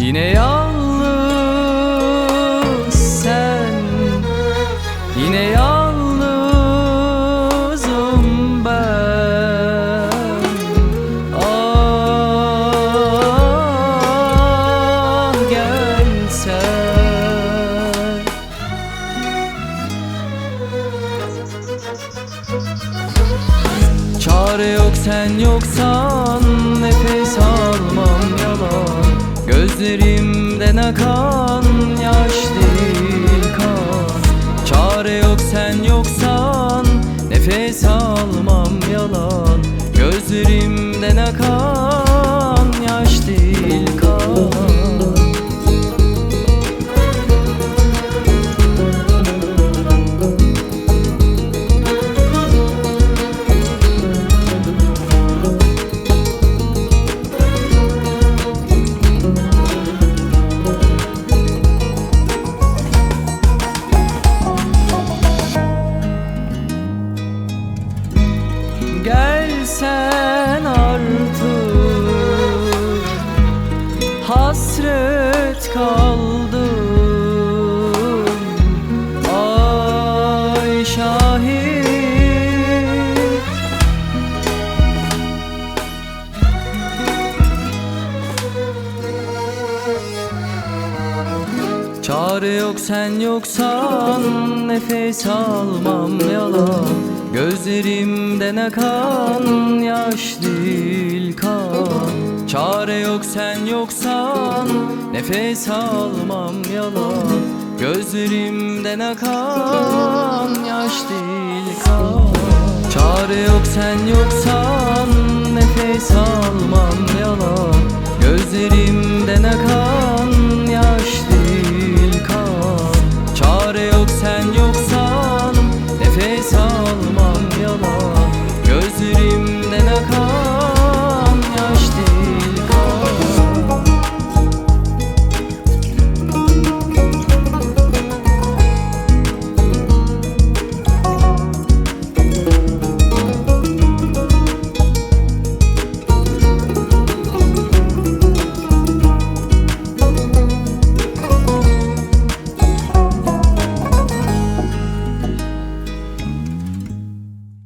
Yine yalnız sen Yine yalnızım ben. Ah gel sen. Çare yok sen yoksan Gözlerimden akan Yaş değil Çare yok sen yoksan Nefes almam yalan. Gözlerimden akan Hasret kaldım. Ay şahit Çare yok sen yoksan Nefes almam yalan. Gözlerimden akan Yaş değil kan yok sen yoksan Nefes almam yalan. Gözlerimden akan yaş değil kan. Çare yok sen yoksan Nefes al.